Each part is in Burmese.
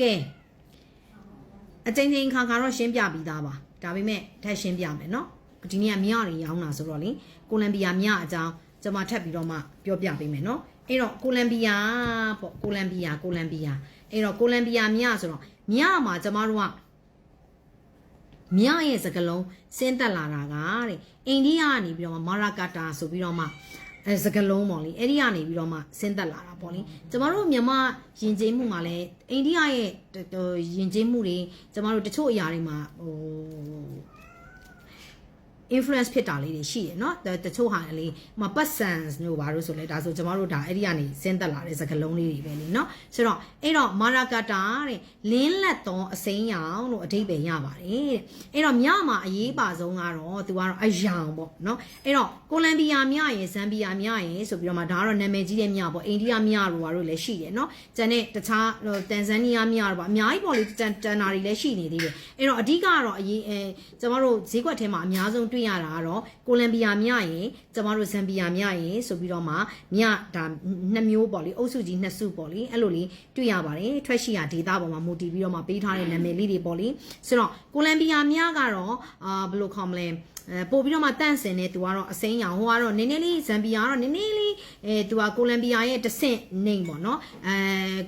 ကဲအချိန်ချင်းခါခါတော့ရှင်းပြပြီးသားပါဒါပေမဲ့ထပ်ရှင်းပြမယ်နော်ဒီနေ့ကမြတွေရောင်းတာဆိုတော့လေကိုလံဘီယာမြအကြောင်းကျွန်မထပ်ပြီးတော့မှပြောပြပေးမယ်နော်အဲ့တော့ကိုလံဘီယာပေါ့ကိုလံဘီယာကိုလံဘီယာအဲ့တော့ကိုလံဘီယာမြဆိုတော့မြမှာကျမတို့ကမြရဲ့စကလုံးဆင်းသက်လာတာကတဲ့အိန္ဒိယကနေပြီးတော့မှမာရာကာတာဆိုပြီးတော့မှ အဲစကလုံးပေါ့လေအဲ့ဒီကနေပြီးတော့မှဆင်းသက်လာတာပေါ့လေကျမတို့မြန်မာယဉ်ကျေးမှုမှာလည်းအိန္ဒိယရဲ့ဟိုယဉ်ကျေးမှုတွေကျမတို့တချို့အရာတွေမှာဟို influence ဖြစ်တာလေးတွေရှိတယ်เนาะတချို့ဟာလေမပတ်စံမျိုးပါလို့ဆိုလဲဒါဆိုကျမတို့ဒါအဲ့ဒီကနေဆင်းသက်လာတဲ့စကလုံးလေးတွေပဲလေเนาะဆိုတော့အဲ့တော့မာရာကာတာတဲ့လင်းလက်သောအစိမ်းရောင်လို့အဓိပ္ပာယ်ရပါတယ်တဲ့အဲ့တော့မြမှာအရေးပါဆုံးကတော့သူကတော့အယောင်ပေါ့เนาะအဲ့တော့ကိုလံဘီယာမြရဲ့ဇမ်ဘီယာမြရဲ့ဆိုပြီးတော့မှဒါကတော့နာမည်ကြီးတဲ့မြပေါ့အိန္ဒိယမြတို့ဘာလို့လဲရှိတယ်เนาะကျန်တဲ့တခြားတန်ဇန်နီးယားမြတို့ပါအများကြီးပေါ့လေတန်တန်နာတွေလည်းရှိနေသေးတယ်အဲ့တော့အဓိကကတော့အရေးအဲကျမတို့ဈေးကွက်ထဲမှာအများဆုံးတွေ့ ေ့ရတာကတော့ကိုလံဘီယာမြရင်ကျမတို့ဇမ်ဘီယာမြရင်ဆိုပြီးတော့မှမြဒါနှစ်မျိုးပေါ့လေအုပ်စုကြီးနှစ်စုပေါ့လေအဲ့လိုလေးတွေ့ရပါတယ်ထွက်ရှိရဒေတာပေါ်မှာမူတည်ပြီးတော့မှပေးထားတဲ့နာမည်လေးတွေပေါ့လေဆိုတော့ကိုလံဘီယာမြကတော့အာဘယ်လိုခေါ်မလဲအဲပို့ပြီးတော့မှတန့်စင်နေသူကတော့အစိမ်းရောင်ဟိုကတော့နည်းနည်းလေးဇမ်ဘီယာကတော့နည်းနည်းလေးအဲသူကကိုလံဘီယာရဲ့တဆင့်နေပေါ့နော်အဲ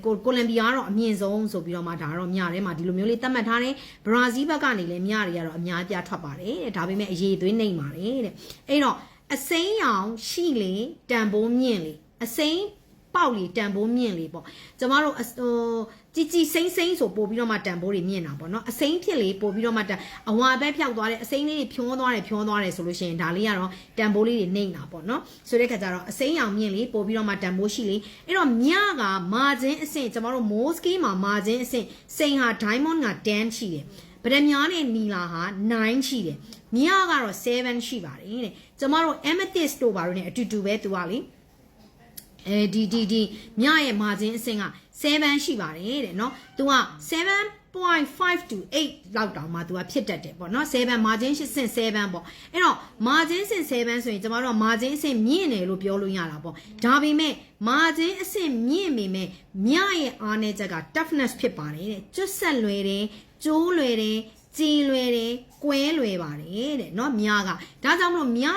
ကိုကိုလံဘီယာကတော့အမြင့်ဆုံးဆိုပြီးတော့မှဒါကတော့မြထဲမှာဒီလိုမျိုးလေးသတ်မှတ်ထားတယ်ဘရာဇီးဘက်ကနေလည်းမြတွေကတော့အများပြထွက်ပါတယ်တဲ့ဒါပေမဲ့အရေးသွေးနေပါတယ်တဲ့အဲ့တော့အစိမ်းရောင်ရှိလေတန်ဖိုးမြင့်လေအစိမ်းပေါက်လေတန်ဖိုးမြင့်လေပေါ့ကျမတို့ဟိုជីជីစိမ့်စိမ့်ဆိုပို့ပြီးတော့မှတန်ဖိုးတွေမြင့်တာပေါ့နော်အစိမ့်ဖြစ်လေပို့ပြီးတော့မှတန်အဝါဘက်ဖြောက်သွားတယ်အစိမ့်လေးတွေဖြောသွားတယ်ဖြောသွားတယ်ဆိုလို့ရှိရင်ဒါလေးကတော့တန်ဖိုးလေးတွေနှိမ့်တာပေါ့နော်ဆိုတဲ့ခါကျတော့အစိမ့်ရောင်မြင့်လေပို့ပြီးတော့မှတန်ဖိုးရှိလေအဲ့တော့မြကမာခြင်းအဆင့်ကျမတို့ Moski မှာမာခြင်းအဆင့်စိန်ဟာ diamond က10ရှိတယ် ဗဒမြားနဲ့နီလာဟာ9ရှိတယ်မြကတော့7ရှိပါတယ်တဲ့ကျမတို့ amethyst တို့ဘာလို့ ਨੇ အတူတူပဲသူကလေအဲဒီဒီဒီမြရဲ့မာခြင်းအဆင့်က7ရှိပါတယ်တဲ့เนาะသူက 7.5 to 8လောက်တောင်မှသူကဖြစ်တတ်တယ်ပေါ့เนาะ7 margin ရှစ်ဆင့်7ပေါ့အဲ့တော့ margin ဆင့်7ဆိုရင်ကျမတို့က margin အဆင့်မြင့်တယ်လို့ပြောလို့ရတာပေါ့ဒါပေမဲ့ margin အဆင့်မြင့်ပေမဲ့မြရဲ့အားနည်းချက်က toughness ဖြစ်ပါတယ်တဲ့ကျွတ်ဆက်လွယ်တယ်ကျိုးလွယ်တယ်ကြည်လွယ်တယ်ကွဲလွယ်ပါတယ်တဲ့เนาะမြကဒါကြောင့်မလို့မြ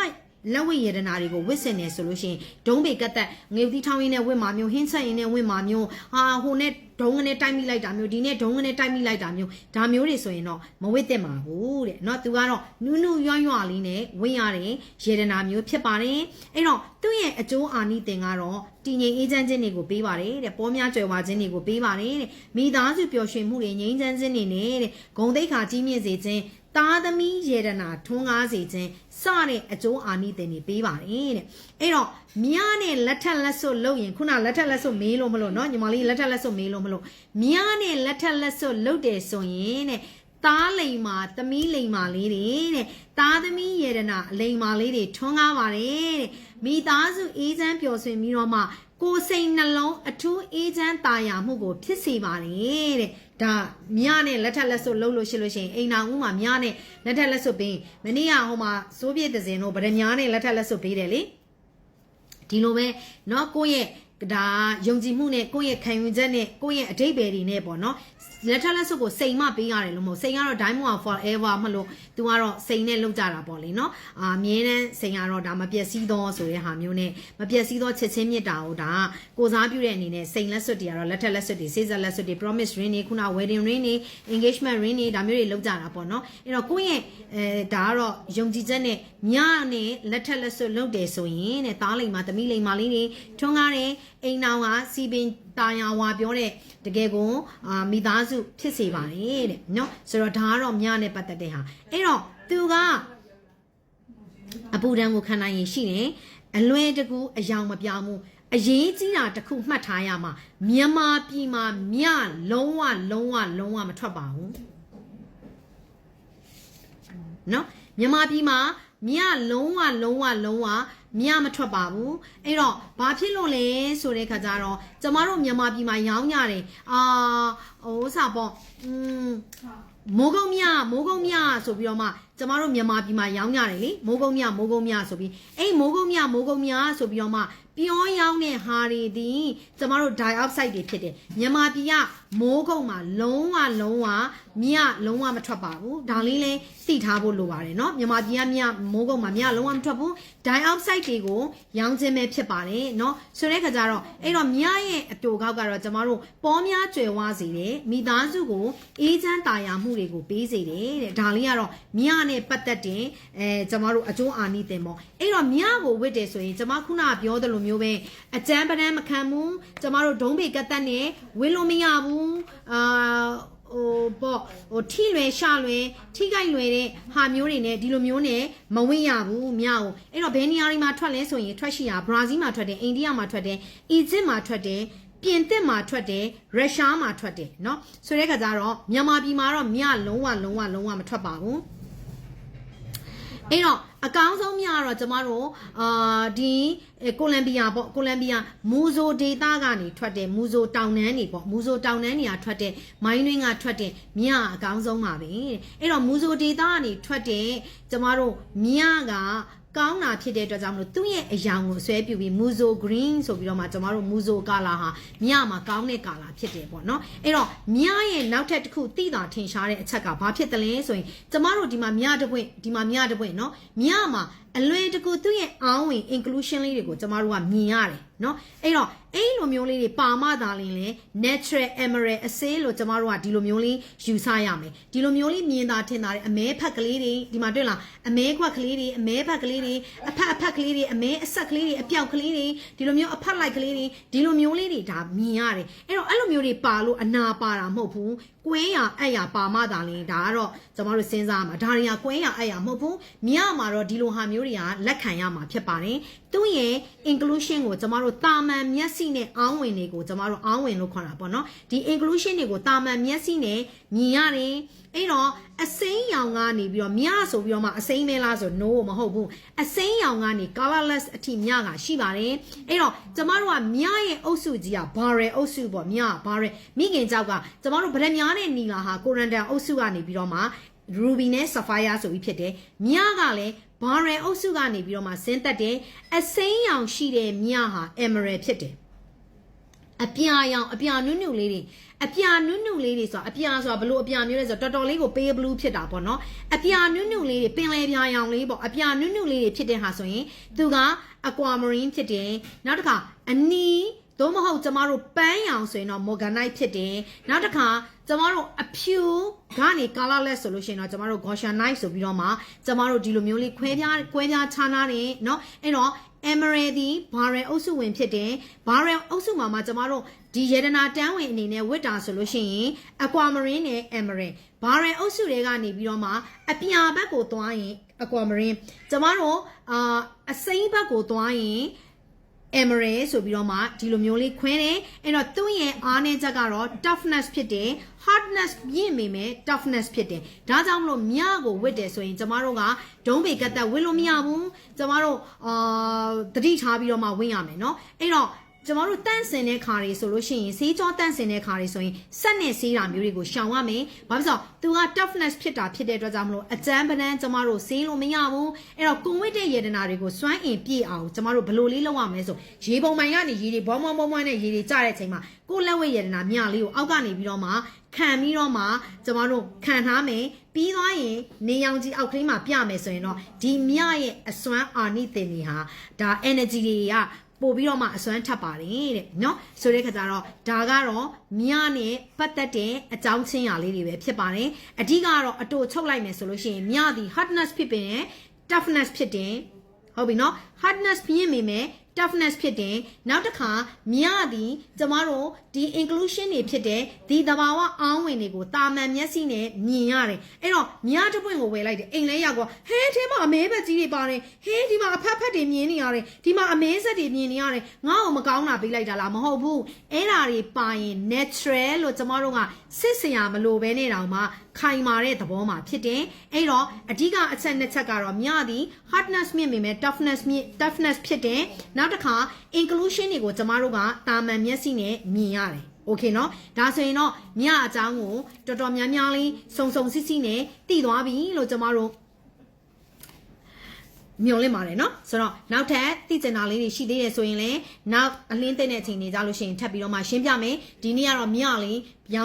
လက်ဝိရတနာတွေကိုဝစ်စင်နေဆိုလို့ရှိရင်ဒုံးပေကတ်သက်ငေဦးတီထောင်းရင်းနဲ့ဝစ်မာမျိုးဟင်းဆက်ရင်းနဲ့ဝစ်မာမျိုးဟာဟိုနဲ့ ဒုံးကနေတိုက်မိလိုက်တာမျိုးဒီနဲ့ဒုံးကနေတိုက်မိလိုက်တာမျိုးဒါမျိုးတွေဆိုရင်တော့မဝစ်သင့်ပါဘူးတဲ့เนาะသူကတော့နူးနူးရွရွလေးနဲ့ဝင့်ရတဲ့ရေဒနာမျိုးဖြစ်ပါတယ်အဲ့တော့သူ့ရဲ့အကျိုးအာနိသင်ကတော့တည်ငြိမ်အေးချမ်းခြင်းတွေကိုပေးပါတယ်တဲ့ပေါ်များကြွယ်ဝခြင်းတွေကိုပေးပါတယ်တဲ့မိသားစုပျော်ရွှင်မှုတွေငြိမ်းချမ်းခြင်းတွေနဲ့တဲ့ဂုံတိတ်ခါကြီးမြင့်စေခြင်း သားသမီးရေဒနာထွန်းကားစေခြင်းစတဲ့အကျိုးအာနိသင်တွေပေးပါတယ်တဲ့အဲ့တော့မြားနဲ့လက်ထက်လက်စွပ်လုပ်ရင်ခုနလက်ထက်လက်စွပ်မေးလို့မလို့เนาะညီမလေးလက်ထက်လက်စွပ်မေးလို့မလို့မြားနဲ့လက်ထက်လက်စွပ်လုပ်တယ်ဆိုရင်တဲ့သားလိမ်မာသမီးလိမ်မာလေးတွေတဲ့သားသမီးယေရနာအလိမ်မာလေးတွေထွန်းကားပါတယ်တဲ့ မိသားစုအေးချမ်းပျော်ရွှင်ပြီးတော့မှကိုယ်စိတ်နှလုံးအထူးအေးချမ်းတာယာမှုကိုဖြစ်စေပါတယ်တဲ့ဒါမြနဲ့လက်ထက်လက်စွပ်လှုပ်လို့ရှိလို့ရှိရင်အိမ်နာဦးမှာမြနဲ့လက်ထက်လက်စွပ်ပေးမနေ့ကဟိုမှာစိုးပြေတဲ့စင်တို့ဗရမ ्या နဲ့လက်ထက်လက်စွပ်ပေးတယ်လေဒီလိုပဲเนาะကိုယ့်ရဲ့ ဒါယုံကြည်မှုနဲ့ကိုယ့်ရဲ့ခံယူချက်နဲ့ကိုယ့်ရဲ့အတိတ်ပဲတွေနဲ့ပေါ့နော်လက်ထက်လက်စွပ်ကိုစိန်မပေးရတယ်လို့မဟုတ်စိန်ကတော့ diamond forever မလို့သူကတော့စိန်နဲ့လောက်ကြတာပေါ့လေနော်အာအမြဲတမ်းစိန်ကတော့ဒါမပျက်စီးသောဆိုတဲ့ဟာမျိုးနဲ့မပျက်စီးသောချစ်ချင်းမြတ်တာကိုဒါကိုစားပြုတဲ့အနေနဲ့စိန်လက်စွပ်တွေကတော့လက်ထက်လက်စွပ်တွေစေစပ်လက်စွပ်တွေ promise ring တွေခုန wedding ring တွေ engagement ring တွေဒါမျိုးတွေလောက်ကြတာပေါ့နော်အဲ့တော့ကိုယ့်ရဲ့အဲဒါကတော့ယုံကြည်ချက်နဲ့ညနဲ့လက်ထက်လက်စွပ်လောက်တယ်ဆိုရင်တဲ့သားလိမ်မာသမီးလိမ်မာလေးတွေထွန်းကားတဲ့ အိမ်နောင်ကစီပင်တာယာဝါပြောတဲ့တကယ်ကိုမိသားစုဖြစ်စေပါတယ်တဲ့နော်ဆိုတော့ဒါကတော့မြနဲ့ပတ်သက်တဲ့ဟာအဲ့တော့သူကအပူဒဏ်ကိုခံနိုင်ရင်ရှိတယ်အလွယ်တကူအယောင်မပြောင်းဘူးအရေးကြီးတာတစ်ခုမှတ်ထားရမှာမြန်မာပြည်မှာမြလုံးဝလုံးဝလုံးဝမထွက်ပါဘူးနော်မြန်မာပြည်မှာ မြလုံးဝလုံးဝလုံးဝမြမထွက်ပါဘူးအဲ့တော့ဘာဖြစ်လို့လဲဆိုတဲ့ခါကျတော့ကျမတို့မြန်မာပြည်မှာရောင်းကြတယ်အာဟိုဥစားပေါ့อืมမိုးကုံမြမိုးကုံမြဆိုပြီးတော့မှကျကျမတို့မြန်မာပြည်မှာရောင်းကြတယ်လေမိုးကုတ်မြမိုးကုတ်မြဆိုပြီးအဲ့မိုးကုတ်မြမိုးကုတ်မြဆိုပြီးတော့မှ ပြောရောင်းတဲ့ဟာတွေဒီကျမတို့ dioxide တွေဖြစ်တယ်မြန်မာပြည်ကမိုးကုတ်မှာလုံးဝလုံးဝမြလုံးဝမထွက်ပါဘူးဒါလေးလဲသိထားဖို့လိုပါတယ်เนาะမြန်မာပြည်ကမြမိုးကုတ်မှာမြလုံးဝမထွက်ဘူး dioxide တွေကိုရောင်းခြင်းပဲဖြစ်ပါတယ်เนาะဆိုတဲ့ခါကျတော့အဲ့တော့မြရဲ့အပြိုကောက်ကတော့ကျမတို့ပေါ်များကျွယ်ဝစေတယ်မိသားစုကိုအေးချမ်းတာယာမှုတွေကိုပေးစေတယ်တဲ့ဒါလေးကတော့မြနဲ့ပတ်သက်တဲ့အဲကျမတို့အကျိုးအာနိသင်ပေါ့အဲ့တော့မြကိုဝစ်တယ်ဆိုရင်ကျမခုနကပြောသလိုမျိုး ပဲအကြမ်းပဒန်းမခံဘူးကျမတို့ဒုံးပေကတ်တက်နဲ့ဝင်းလို့မရဘူးအာဟိုပေါ့ဟိုထိလွယ်ရှလွယ်ထိကြိုက်လွယ်တဲ့ဟာမျိုးတွေနဲ့ဒီလိုမျိုးနဲ့မဝင့်ရဘူးမြောက်အဲ့တော့ဘယ်နေရာတွေမှာထွက်လဲဆိုရင်ထွက်ရှိတာဘရာဇီးမှာထွက်တယ်အိန္ဒိယမှာထွက်တယ်အီဂျစ်မှာထွက်တယ်ပြင်သစ်မှာထွက်တယ်ရုရှားမှာထွက်တယ်เนาะဆိုတဲ့ခါကျတော့မြန်မာပြည်မှာတော့မြလုံးဝလုံးဝလုံးဝမထွက်ပါဘူးအဲ့တော့ အကောင်းဆုံးမြကတော့ကျမတို့အာဒီကိုလံဘီယာပေါ့ကိုလံဘီယာမူဇိုဒေတာကနေထွက်တယ်မူဇိုတောင်နန်းနေပေါ့မူဇိုတောင်နန်းနေကထွက်တဲ့မိုင်းတွင်းကထွက်တဲ့မြအကောင်းဆုံးပါပဲအဲ့တော့မူဇိုဒေတာကနေထွက်တဲ့ကျမတို့မြက ကောင်းတာဖြစ်တဲ့အတွက်ကြောင့်မလို့သူ့ရဲ့အယောင်ကိုဆွဲပြူပြီး Muzo Green ဆိုပြီးတော့မှကျွန်တော်တို့ Muzo Color ဟာမြမှာကောင်းတဲ့ color ဖြစ်တယ်ပေါ့နော်အဲ့တော့မြရဲ့နောက်ထပ်တစ်ခုသိတာထင်ရှားတဲ့အချက်ကဘာဖြစ်တယ်လဲဆိုရင်ကျွန်တော်တို့ဒီမှာမြတပွင့်ဒီမှာမြတပွင့်နော်မြမှာအလွယ်တကူသူ့ရဲ့အောင်းဝင် inclusion လေးတွေကိုကျမတို့ကမြင်ရတယ် เนาะအဲ့တော့အဲ့လိုမျိုးလေးတွေပါမသာလင်းလဲ natural emerald အစေးလို့ကျမတို့ကဒီလိုမျိုးလေးယူဆရမယ်ဒီလိုမျိုးလေးမြင်တာထင်တာတဲ့အမဲဖက်ကလေးတွေဒီမှာတွေ့လားအမဲခွက်ကလေးတွေအမဲဖက်ကလေးတွေအဖက်အဖက်ကလေးတွေအမဲအဆက်ကလေးတွေအပြောက်ကလေးတွေဒီလိုမျိုးအဖက်လိုက်ကလေးတွေဒီလိုမျိုးလေးတွေဒါမြင်ရတယ်အဲ့တော့အဲ့လိုမျိုးတွေပါလို့အနာပါတာမဟုတ်ဘူးကွင်းရအဲ့ရပါမသာလင်းဒါကတော့ကျမတို့စဉ်းစားမှာဒါတွေကကွင်းရအဲ့ရမဟုတ်ဘူးမြင်ရမှာတော့ဒီလိုဟာမျိုးတွေကလက်ခံရမှာဖြစ်ပါတယ်သူ့ရဲ့ inclusion ကိုကျမတို့ ့တာမန်မျက်စိနဲ့အောင်းဝင်တွေကိုကျမတို့အောင်းဝင်လို့ခေါ်တာပေါ့နော်ဒီ inclusion တွေကိုတာမန်မျက်စိနဲ့မြင်ရတယ်အဲ့တော့အစိမ်းရောင်ကနေပြီးတော့မြဆိုပြီးတော့မှအစိမ်းမဲလားဆို no မဟုတ်ဘူးအစိမ်းရောင်ကနေ colorless အထိမြကရှိပါတယ်အဲ့တော့ကျမတို့ကမြရဲ့အုပ်စုကြီးက barrel အုပ်စုပေါ့မြက barrel မိခင်ကြောက်ကကျမတို့ဗရက်များနဲ့နီလာဟာကိုရန်တန်အုပ်စုကနေပြီးတော့မှ ruby နဲ့ sapphire ဆိုပြီးဖြစ်တယ်မြကလည်း ဘာရယ်အုပ်စုကနေပြီးတော့မှဆင်းသက်တယ်အစိမ်းရောင်ရှိတဲ့မြဟာ emerald ဖြစ်တယ်အပြာရောင်အပြာနုနုလေးတွေအပြာနုနုလေးတွေဆိုတာအပြာဆိုတာဘလို့အပြာမျိုးလဲဆိုတော့တော်တော်လေးကိုပေးဘလူးဖြစ်တာပေါ့နော်အပြာနုနုလေးတွေပင်လယ်ပြာရောင်လေးပေါ့အပြာနုနုလေးတွေဖြစ်တဲ့ဟာဆိုရင်သူက aquamarine ဖြစ်တယ်နောက်တစ်ခါအနီးသို့မဟုတ်ကျမတို့ပန်းရောင်ဆိုရင်တော့ morganite ဖြစ်တယ်နောက်တစ်ခါ ကျမတို့အဖြူကနေ colorless ဆိုလို့ရှိရင်တော့ကျမတို့ goshenite ဆိုပြီးတော့မှကျမတို့ဒီလိုမျိုးလေးခွဲပြားခွဲပြားခြားနာတယ်เนาะအဲ့တော့ emerald ဒီ barrel အုပ်စုဝင်ဖြစ်တယ် barrel အုပ်စုမှာမှကျမတို့ဒီရတနာတန်းဝင်အနေနဲ့ဝတ်တာဆိုလို့ရှိရင် aquamarine နဲ့ emerald barrel အုပ်စုတွေကနေပြီးတော့မှအပြာဘက်ကိုသွားရင် aquamarine ကျမတို့အာအစိမ်းဘက်ကိုသွားရင် emerald ဆိုပြီးတော့မှဒီလိုမျိုးလေးခွင်းတယ်အဲ့တော့သူ့ရဲ့အားနည်းချက်ကတော့ toughness ဖြစ်တယ် hardness မြင့်မိမယ် toughness ဖြစ်တယ်ဒါကြောင့်မလို့မြကိုဝစ်တယ်ဆိုရင်ကျမတို့ကဒုံးပေကတ်သက်ဝစ်လို့မရဘူးကျမတို့အာတတိထားပြီးတော့မှဝင့်ရမယ်เนาะအဲ့တော့ ကျမတို့တန့်စင်တဲ့ခါတွေဆိုလို့ရှိရင်ဆေးကြောတန့်စင်တဲ့ခါတွေဆိုရင်စက်နဲ့ဆေးတာမျိုးတွေကိုရှောင်ရမယ်။ဘာဖြစ်လို့သူက toughness ဖြစ်တာဖြစ်တဲ့အတွက်ကြောင့်မလို့အကျန်းပန်းကျမတို့ဆေးလို့မရဘူး။အဲ့တော့ကွန်ဝစ်တဲ့ရေဒနာတွေကိုစွမ်းအင်ပြည့်အောင်ကျမတို့ဘယ်လိုလေးလုပ်ရမလဲဆိုရေပုံပိုင်ကနေရေတွေဘောင်းဘောင်းဘောင်းဘောင်းနဲ့ရေတွေကျတဲ့အချိန်မှာကိုယ်လက်ဝဲရေဒနာမြလေးကိုအောက်ကနေပြီးတော့မှခံပြီးတော့မှကျမတို့ခံထားမယ်ပြီးသွားရင်နေရောင်ကြီးအောက်ကလေးမှာပြမယ်ဆိုရင်တော့ဒီမြရဲ့အစွမ်းအာနိသင်တွေဟာဒါ energy တွေက ပို့ပြီးတော့မှအစွမ်းထပ်ပါတယ်တဲ့နော်ဆိုတဲ့ခါကျတော့ဒါကတော့မြနဲ့ပတ်သက်တဲ့အကြောင်းချင်းရာလေးတွေပဲဖြစ်ပါတယ်အဓိကတော့အတူချုပ်လိုက်မယ်ဆိုလို့ရှိရင်မြသည် hardness ဖြစ်ပင် toughness ဖြစ်တယ်ဟုတ်ပြီနော် hardness ပြင်းမိမယ် toughness ဖြစ်တယ်နောက်တစ်ခါမြသည်ကျမတို့ဒီ inclusion တွေဖြစ်တဲ့ဒီတဘာဝအောင်းဝင်တွေကိုတာမန်မျက်စိနဲ့မြင်ရတယ်အဲ့တော့မြတစ်ပွင့်ကိုဝယ်လိုက်တယ်အိမ်လဲရောက်ကွာဟဲထဲမှာအမဲဘက်ကြီးတွေပါတယ်ဟဲဒီမှာအဖက်ဖက်တွေမြင်နေရတယ်ဒီမှာအမဲဆက်တွေမြင်နေရတယ်ငါ့ကိုမကောင်းတာပေးလိုက်တာလားမဟုတ်ဘူးအဲ့ဓာတွေပါရင် natural လို့ကျမတို့ကစစ်စရာမလိုဘဲနဲ့တောင်မှခိုင်မာတဲ့သဘောမှာဖြစ်တယ်အဲ့တော့အဓိကအချက်နှစ်ချက်ကတော့မြသည် hardness မြင့်ပေမဲ့ toughness မြင့် toughness ဖြစ်တယ်နောက်တစ်ခါ inclusion တွေကိုကျမတို့ကတာမန်မျက်စိနဲ့မြင်ရတယ်โอเคเนาะဒါဆိုရင်တော့မြအကြောင်းကိုတော်တော်များများလေးစုံစုံစစ်စစ်နဲ့တည်သွားပြီလို့ကျမတို့ မျောလင့်ပါတယ်เนาะဆိုတော့နောက်ထပ်သိကျင်တာလေးတွေရှိသေးတယ်ဆိုရင်လည်းနောက်အလင်းသိတဲ့အချိန်တွေကြလို့ရှိရင်ထပ်ပြီးတော့မှရှင်းပြမယ်ဒီနေ့ကတော့မြောက်လေးပြောင်း